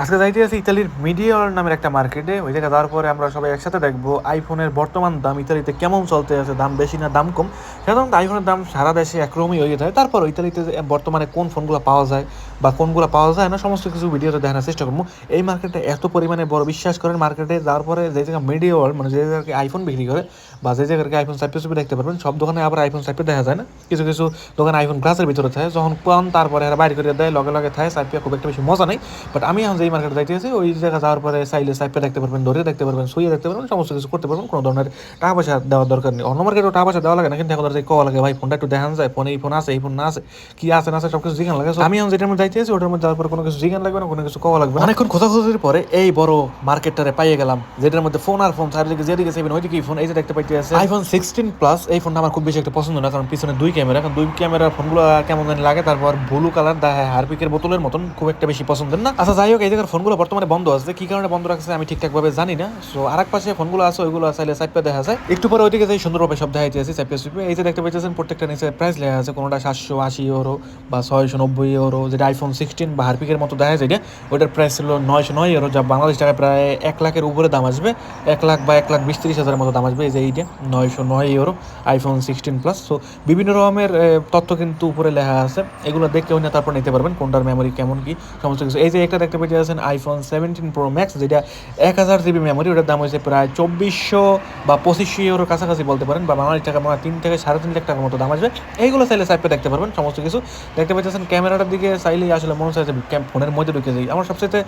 আজকে যাইতে আছে ইতালির মিডিয়াল নামের একটা মার্কেটে। ওই জায়গায় যাওয়ার পরে আমরা সবাই একসাথে দেখব আইফোনের বর্তমান দাম, ইতালিতে কেমন চলতে আছে, দাম বেশি না দাম কম। সাধারণত আইফোনের দাম সারা দেশে একরকমই হয়ে থাকে তারপর ইতালিতে বর্তমানে কোন ফোনগুলো পাওয়া যায় বা কোনগুলো পাওয়া যায় না, সমস্ত কিছু ভিডিওতে দেখানোর চেষ্টা করব। এই মার্কেটে এত পরিমাণে বড় বিশ্বাস করেন মার্কেটে, যাওয়ার পরে যে জায়গায় মিডিয়াল মানে যে জায়গায় আইফোন বিক্রি করে বা যে জায়গায় আইফোন সাইপে সুপে দেখতে পারবেন, সব দোকানে আবার আইফোন সাইপে দেখা যায় না। কিছু কিছু দোকানে আইফোন গ্লাসের ভিতরে থাকে, যখন পান তারপরে এরা বাইরে করে দেয়, লগে লগে থাকে সাইপে খুব একটা বেশি মজা নেই। বাট আমি এখন যেই মার্কেটে যাইতেছি ওই জায়গা যাওয়ার পরে চাইলে সাইপে দেখতে পারবেন ধরে দেখতে পারবেন শুয়ে দেখতে পারবেন, সমস্ত কিছু করতে পারবেন, কোনো ধরনের টাকা পয়সা দেওয়ার দরকার নেই। অন্য মার্কেটে টাকা পয়সা দেওয়া লাগে না, কিন্তু এখন যে কওয়া লাগে, ভাই ফোনটা একটু দেখান যায় ফোনে এই ফোন আছে, এই ফোন না আছে, কি আছে, না আছে সব কিছু জিজ্ঞান লাগে আমি এখন যেটার মধ্যে যাইতেছি ওটার মধ্যে যাওয়ার পরে কোনো কিছু জিজ্ঞান লাগবে না, কোনো কিছু কওয়া লাগবে অনেকক্ষণ খোঁজাখুঁজির পরে এই বড় মার্কেটটারে পাইয়ে গেলাম, যেটার মধ্যে ফোন আর ফোন চারিদিকে যেদিকে সেভেন ওইদিকে ফোন এই যে দেখতে পাইতে আছে। আইফোন সিক্সটিন প্লাস এই ফোনটা আমার খুব বেশি একটা পছন্দ না, কারণ পিছনে দুই ক্যামেরা কারণ দুই ক্যামেরার ফোনগুলো কেমন জানি লাগে, তারপর ব্লু কালার দেখায় হারপিকের বোতলের মতন খুব একটা বেশি পছন্দের না। আচ্ছা যাই হোক, এই জায়গার ফোনগুলো বর্তমানে বন্ধ আছে। কি কারণে বন্ধ রাখছে আমি ঠিকঠাক ভাবে জানি না। সো আর এক পাশে ফোনগুলো আছে, ওইগুলো চাইলে সাইপে দেখা যায়। একটু পরে ওইদিকে যাই সুন্দরভাবে সব দেখাইতে আছে সাইপে সুইপে এই যে দেখতে পাইতেছেন, প্রত্যেকটা নিচে প্রাইস লেখা আছে, কোনোটা সাতশো আশি ইউরো বা ছয়শো নব্বই ইউরো যেটা আইফোন সিক্সটিন বা হারপিকের মতো দেখা যায় ওইটার প্রাইস ছিল নয়শো নয় ইউরো যা বাংলাদেশ টাকায় প্রায় এক লাখের উপরে দাম আসবে। এক লাখ বা এক লাখ বিশ তিরিশ হাজারের মতো দাম আসবে। এই যে নয়শো নয় euro iPhone sixteen plus so বিভিন্ন রকমের তথ্য কিন্তু উপরে লেখা আছে। এগুলো দেখে না তারপর নিতে পারবেন, কোনটার মেমোরি কেমন কি, সমস্ত কিছু। এই যে একটা দেখতে পেয়ে যাচ্ছেন আইফোন সেভেন্টিন প্রো ম্যাক্স যেটা এক হাজার জিবি মেমোরি ওটার দাম হয়েছে প্রায় চব্বিশশো বা পঁচিশশো ইউরোর কাছাকাছি বলতে পারেন, বা বাংলাদেশ টাকা মনে তিন থেকে সাড়ে তিন লাখ টাকার মতো দাম আসবে। এইগুলো চাইলে সাইপে দেখতে পারবেন, সমস্ত কিছু। দেখতে পাচ্ছেন ক্যামেরাটার দিকে চাইলেই আসলে মনে হচ্ছে ফোনের মধ্যে ঢুকে যাই। আমার সবচেয়ে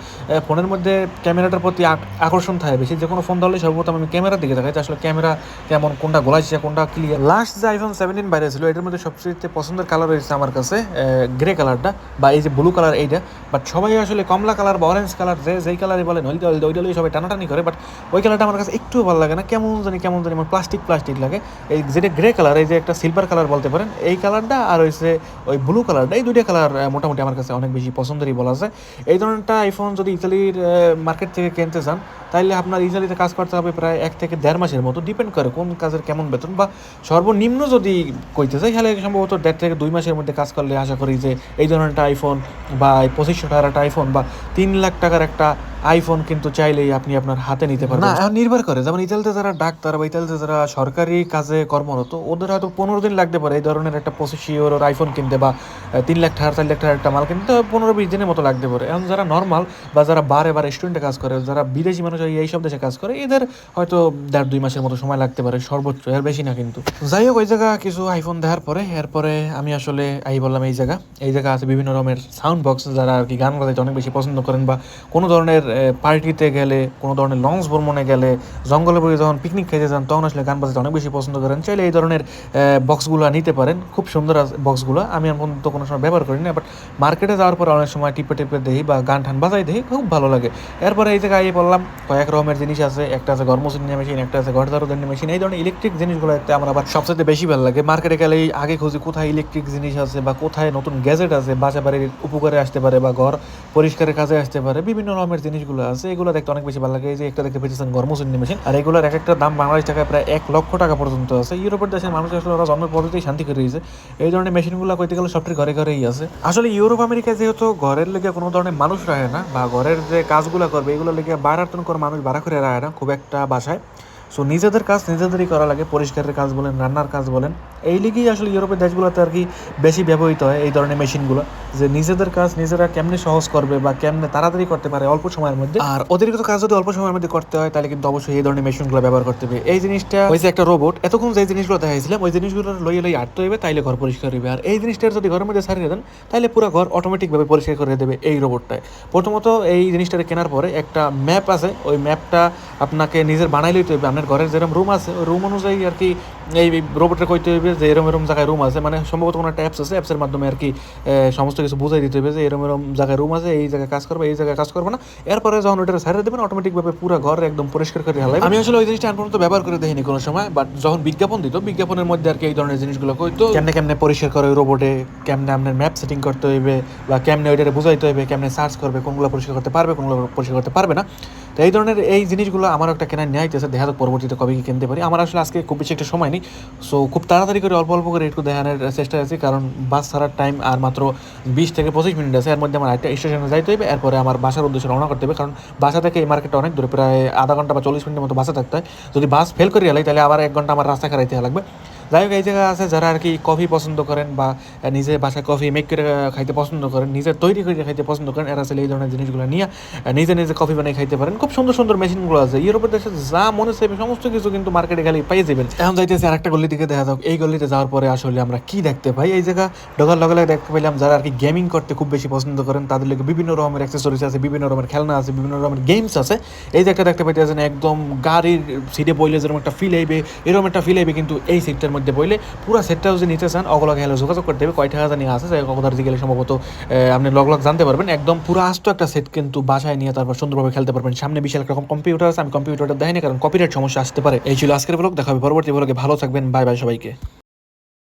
ফোনের মধ্যে ক্যামেরাটার প্রতি আক- আকর্ষণ থাকে বেশি। যে কোনো ফোন ধরলে সর্বপ্রথম আমি ক্যামেরার দিকে দেখাই আসলে ক্যামেরা কেমন কোনটা গোলাইছে, কোনটা ক্লিয়ার লাস্ট যে আইফোন সেভেন্টিন বাইরে ছিল, এটার মধ্যে সবচেয়ে পছন্দের কালার হয়েছে আমার কাছে গ্রে কালারটা বা এই যে ব্লু কালার এইটা। বাট সবাই আসলে কমলা কালার বা অরেঞ্জ কালার যে, যেই কালারই বলেন ওইটা ওইটা লইয়ে সবাই টানাটানি করে বাট ওই কালারটা আমার কাছে একটু ভালো লাগে না, কেমন জানি কেমন জানি, আমার প্লাস্টিক প্লাস্টিক লাগে। এই যেটা গ্রে কালার এই যে একটা সিলভার কালার বলতে পারেন, এই কালারটা আর হচ্ছে ওই ব্লু কালারটা এই দুইটা কালার মোটামুটি আমার কাছে অনেক বেশি পছন্দেরই বলা যায়। এই ধরনেরটা আইফোন যদি ইতালির মার্কেট থেকে কিনতে চান তাহলে আপনার ইতালিতে কাজ করতে হবে প্রায় এক থেকে দেড় মাসের মতো ডিপেন্ড করে কোন কাজের কেমন বেতন, বা সর্বনিম্ন যদি কইতে চাই, তাহলে সম্ভবত দেড় থেকে দুই মাসের মধ্যে কাজ করলে আশা করি যে এই ধরনের একটা আইফোন বা পঁচিশশো টাকার একটা আইফোন বা তিন লাখ টাকার একটা আইফোন কিন্তু চাইলেই আপনি আপনার হাতে নিতে পারবেন। না এখন নির্ভর করে। যেমন ইতালিতে যারা ডাক্তার বা ইতালিতে যারা সরকারি কাজে কর্মরত ওদের হয়তো পনেরো দিন লাগতে পারে এই ধরনের একটা পঁচিশশো ইউরোর আইফোন কিনতে বা তিন লাখ টাকা চার লাখ টাকার একটা মাল কিনতে পনেরো বিশ দিনের মতো লাগতে পারে। এখন যারা নর্মাল বা যারা বারে বা রেস্টুরেন্টে কাজ করে যারা বিদেশি মানুষ হয় এই সব দেশে কাজ করে এদের হয়তো দেড় দুই মাসের মতো সময় লাগতে পারে সর্বোচ্চ এর বেশি না কিন্তু। যাই হোক ওই জায়গা কিছু আইফোন দেখার পরে এরপরে আমি আসলে আই বললাম এই জায়গা। এই জায়গা আছে বিভিন্ন রকমের সাউন্ড বক্স যারা আর কি গান বাজাইতে অনেক বেশি পছন্দ করেন বা কোনো ধরনের পার্টিতে গেলে, কোনো ধরনের লঞ্চ ভ্রমণে গেলে জঙ্গলে পড়ে যখন পিকনিক খেতে যান, তখন আসলে গান বাজাতে অনেক বেশি পছন্দ করেন। চাইলে এই ধরনের বক্সগুলো নিতে পারেন। খুব সুন্দর বক্সগুলো আমি এখন পর্যন্ত কোনো সময় ব্যবহার করি না বাট মার্কেটে যাওয়ার পরে অনেক সময় টিপে টিপে দেখি বা গান ঠান বাজাই দেখি, খুব ভালো লাগে। এরপরে এই জায়গায় বললাম, কয়েক রকমের জিনিস আছে। একটা আছে গরমচিনি মেশিন একটা আছে ঘর ঝাড়ু মেশিন এই ধরনের ইলেকট্রিক জিনিসগুলো একটা আমার আবার সবচেয়ে বেশি ভালো লাগে। মার্কেটে গেলেই আগে খুঁজি কোথায় ইলেকট্রিক জিনিস আছে বা কোথায় নতুন গ্যাজেট আছে বাসা বাড়ির উপকারে আসতে পারে বা ঘর পরিষ্কারের কাজে আসতে পারে। বিভিন্ন রকমের জিনিসগুলো আছে, এগুলো দেখতে অনেক বেশি ভালো লাগে। যে একটা দেখতে পেয়েছেন গরমচিনি মেশিন। আর এগুলোর এক একটা দাম বাংলাদেশ টাকায় প্রায় এক লক্ষ টাকা পর্যন্ত আছে। ইউরোপের দেশের মানুষ আসলে ওরা জন্মের পদ্ধতি শান্তি করে দিয়েছে। এই ধরনের মেশিনগুলো কইতে গেলে সবটির ঘরে ঘরেই আছে। আসলে ইউরোপ আমেরিকা যেহেতু ঘরের লেগে কোনো ধরনের মানুষ রাখে না, বা ঘরের যে কাজগুলো করবে এগুলো লেগে বাড়াতন করে মানুষ ভাড়া করে রাখে না, খুব একটা বাসায়। সো নিজেদের কাজ নিজেদেরই করা লাগে, পরিষ্কারের কাজ বলেন, রান্নার কাজ বলেন। এই লিগেই আসলে ইউরোপের দেশগুলোতে আর কি বেশি ব্যবহৃত হয় এই ধরনের মেশিনগুলো। যে নিজেদের কাজ নিজেরা কেমনে সহজ করবে বা কেমনে তাড়াতাড়ি করতে পারে অল্প সময়ের মধ্যে। আর অতিরিক্ত কাজ যদি অল্প সময়ের মধ্যে করতে হয়, তাহলে কিন্তু অবশ্যই এই ধরনের মেশিনগুলো ব্যবহার করতে হবে। এই জিনিসটা হয়েছে একটা রোবট এতক্ষণ যে জিনিসগুলো দেখাইছিলাম ওই জিনিসগুলো লইয়ে লইয়ে আটতে হইবে তাইলে ঘর পরিষ্কার হইবে আর এই জিনিসটা যদি ঘরের মধ্যে ছাড়িয়ে দেন তাহলে পুরো ঘর অটোমেটিকভাবে পরিষ্কার করে দেবে এই রোবটটায় প্রথমত এই জিনিসটাকে কেনার পরে একটা ম্যাপ আছে। ওই ম্যাপটা আপনাকে নিজের বানাই লইতে হবে। আপনার ঘরের যেরকম রুম আছে, ওই রুম অনুযায়ী আর কি এই রোবটে কইতে হইবে যে এরম এরম জায়গায় রুম আছে। মানে সম্ভবত কোনো একটা অ্যাপস আছে অ্যাপসের মাধ্যমে আর কি সমস্ত কিছু বুঝাই দিতে হবে যে এরম এরম জায়গায় রুম আছে, এই জায়গায় কাজ করবে, এই জায়গায় কাজ করবে না। এরপরে যখন ওটা সারিয়ে দেবেন অটোমেটিকভাবে পুরো ঘর একদম পরিষ্কার করে হালাই আমি আসলে ওই জিনিসটা পর্যন্ত ব্যবহার করে দেখিনি কোনো সময় বাট যখন বিজ্ঞাপন দিত, বিজ্ঞাপনের মধ্যে আর কি এই ধরনের জিনিসগুলো কইতো, কেমনে কেমনে পরিষ্কার করে রোবটে কেমনে আপনার ম্যাপ সেটিং করতে হইবে, বা কেমনে ওইটারে বুঝাইতে হইবে, কেমনে সার্চ করবে, কোনগুলো পরিষ্কার করতে পারবে, কোনগুলো পরিষ্কার করতে পারবে না। তো এই ধরনের এই জিনিসগুলো আমার একটা কেনার নিয়ে আইতেছে দেখা পরবর্তীতে কবে কি কিনতে পারি। আমার আসলে আজকে খুব বেশি একটা সময় নেই। সো খুব তাড়াতাড়ি করে অল্প অল্প করে একটু দেখানোর চেষ্টা আছি। কারণ বাস ছাড়ার টাইম আর মাত্র বিশ থেকে পঁচিশ মিনিট আছে। এর মধ্যে আমার একটা স্টেশনে যাইতে হবে এরপরে আমার বাসার উদ্দেশ্যে রওনা করতে হবে। কারণ বাসা থেকে এই মার্কেটটা অনেক দূরে। প্রায় আধা ঘণ্টা বা চল্লিশ মিনিটের মতো বাসা থাকতে হয়। যদি বাস ফেল করে এলাই তাহলে আবার এক ঘণ্টা আমার রাস্তা খারাইতে লাগবে। যাই হোক এই জায়গা আছে যারা আর কি কফি পছন্দ করেন বা নিজে বাসায় কফি মেক করে খাইতে পছন্দ করেন, নিজে তৈরি করে খাইতে পছন্দ করেন, এরা আসলে এই ধরনের জিনিসগুলো নিয়ে নিজে নিজে কফি বানিয়ে খাইতে পারেন। খুব সুন্দর সুন্দর মেশিনগুলো আছে। ইউরোপের দেশে যা মনে চাইবে সমস্ত কিছু কিন্তু মার্কেটে গেলে পেয়ে যাবেন। এখন যাইতেছে আরেকটা গলি দিকে, দেখা যাক এই গলিতে যাওয়ার পরে আসলে আমরা কি দেখতে পাই। এই জায়গা ঢোকার লগে লগে দেখতে পেলাম যারা আর কি গেমিং করতে খুব বেশি পছন্দ করেন, তাদের লোক বিভিন্ন রকমের অ্যাক্সেসরিজ আছে, বিভিন্ন রকমের খেলনা আছে, বিভিন্ন রকমের গেমস আছে। এই জায়গাটা একটা দেখতে পাইতেছেন, একদম গাড়ির সিটে বইলে যেরকম একটা ফিল আইবে, এরকম একটা ফিল আইবে কিন্তু এই সিটটার মধ্যে বইলে পুরো সেটটাও যদি নিতে চান, অগলকে হলে যোগাযোগ করতে হবে। কয় টাকা জানি আছে, যাই দিকে গেলে সম্ভবত আপনি লগ লগ জানতে পারবেন। একদম পুরো আস্ত একটা সেট কিন্তু বাসায় নিয়ে তারপর সুন্দরভাবে খেলতে পারবেন। সামনে বিশাল রকম কম্পিউটার আছে, আমি কম্পিউটারটা দেখাইনি, কারণ কপিরাইট সমস্যা আসতে পারে। এই ছিল আজকের ব্লগ দেখাবে পরবর্তী ব্লগে ভালো থাকবেন বাই বাই সবাইকে।